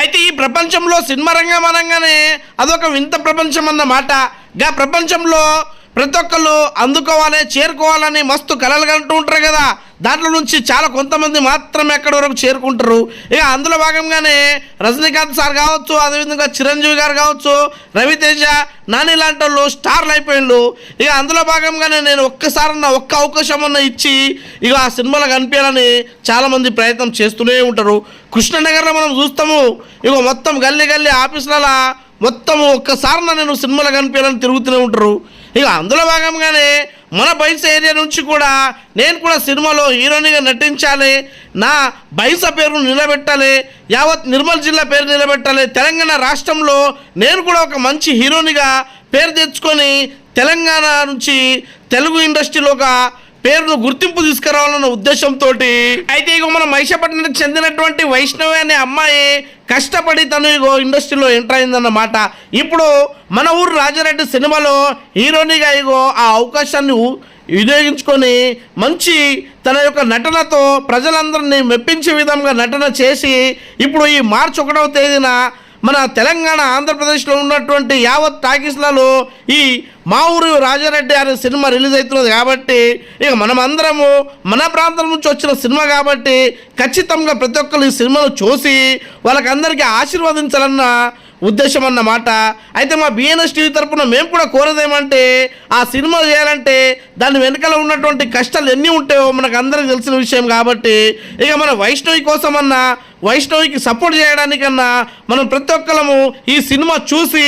అయితే ఈ ప్రపంచంలో సినిమా రంగం అనగానే అదొక వింత ప్రపంచం అన్నమాట. గా ప్రపంచంలో ప్రతి ఒక్కళ్ళు అందుకోవాలి చేరుకోవాలని మస్తు కలలు కంటూ ఉంటారు కదా. దాంట్లో నుంచి చాలా కొంతమంది మాత్రమే ఎక్కడి వరకు చేరుకుంటారు. ఇక అందులో భాగంగానే రజనీకాంత్ సార్ కావచ్చు అదేవిధంగా చిరంజీవి గారు కావచ్చు రవితేజ నాని లాంటి వాళ్ళు స్టార్లు అయిపోయిండు ఇక అందులో భాగంగానే నేను ఒక్కసారన్నా ఒక్క అవకాశం అన్న ఇచ్చి ఇక ఆ సినిమాలో కనిపించాలని చాలామంది ప్రయత్నం చేస్తూనే ఉంటారు. కృష్ణనగర్లో మనం చూస్తాము ఇక మొత్తం గల్లీ గల్లీ ఆఫీసులలో మొత్తం ఒక్కసారి నేను సినిమాలో కనిపించాలని తిరుగుతూనే ఉంటారు. ఇక అందులో భాగంగానే మన బైస ఏరియా నుంచి కూడా నేను కూడా సినిమాలో హీరోనిగా నటించాలి. నా బైస పేరు నిలబెట్టాలి. యావత్ నిర్మల్ జిల్లా పేరు నిలబెట్టాలి. తెలంగాణ రాష్ట్రంలో నేను కూడా ఒక మంచి హీరోనిగా పేరు తెచ్చుకొని తెలంగాణ నుంచి తెలుగు ఇండస్ట్రీలో ఒక పేరును గుర్తింపు తీసుకురావాలన్న ఉద్దేశంతో అయితే ఇక మన మహిషపట్నానికి చెందినటువంటి వైష్ణవి అనే అమ్మాయి కష్టపడి తను ఇగో ఇండస్ట్రీలో ఎంటర్ అయిందన్నమాట. ఇప్పుడు మన ఊరు రాజారెడ్డి సినిమాలో హీరోనిగా ఇగో ఆ అవకాశాన్ని వినియోగించుకొని మంచి తన యొక్క నటనతో ప్రజలందరినీ మెప్పించే విధంగా నటన చేసి ఇప్పుడు ఈ మార్చి ఒకటవ తేదీన మన తెలంగాణ ఆంధ్రప్రదేశ్లో ఉన్నటువంటి యావత్ టాకీస్లలో ఈ మా ఊరు రాజారెడ్డి అనే సినిమా రిలీజ్ అవుతున్నది కాబట్టి ఇక మనమందరము మన ప్రాంతం నుంచి వచ్చిన సినిమా కాబట్టి ఖచ్చితంగా ప్రతి ఒక్కరు ఈ సినిమాను చూసి వాళ్ళకందరికీ ఆశీర్వదించాలన్న ఉద్దేశం అన్నమాట. అయితే మా బిఎన్ఎస్ టీవీ తరఫున మేము కూడా కోరేదేమంటే ఆ సినిమా చేయాలంటే దాని వెనకాల ఉన్నటువంటి కష్టాలు ఎన్ని ఉంటాయో మనకు అందరికి తెలిసిన విషయం కాబట్టి ఇక మన వైష్ణవి కోసమన్నా వైష్ణవికి సపోర్ట్ చేయడానికన్నా మనం ప్రతి ఒక్కరము ఈ సినిమా చూసి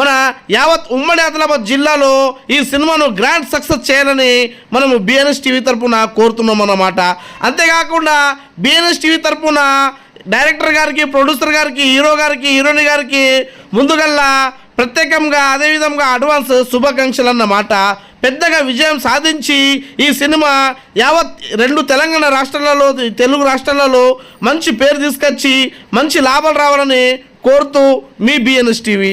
మన యావత్ ఉమ్మడి ఆదిలాబాద్ జిల్లాలో ఈ సినిమాను గ్రాండ్ సక్సెస్ చేయాలని మనము బిఎన్ఎస్ టీవీ తరపున కోరుతున్నాం అన్నమాట. అంతేకాకుండా బిఎన్ఎస్ టీవీ తరపున డైరెక్టర్ గారికి ప్రొడ్యూసర్ గారికి హీరో గారికి హీరోయిన్ గారికి ముందుగల్లా ప్రత్యేకంగా అదేవిధంగా అడ్వాన్స్ శుభాకాంక్షలు అన్నమాట. పెద్దగా విజయం సాధించి ఈ సినిమా యావత్ రెండు తెలంగాణ రాష్ట్రాలలో తెలుగు రాష్ట్రాలలో మంచి పేరు తీసుకొచ్చి మంచి లాభాలు రావాలని కోరుతూ మీ బిఎన్ఎస్ టీవీ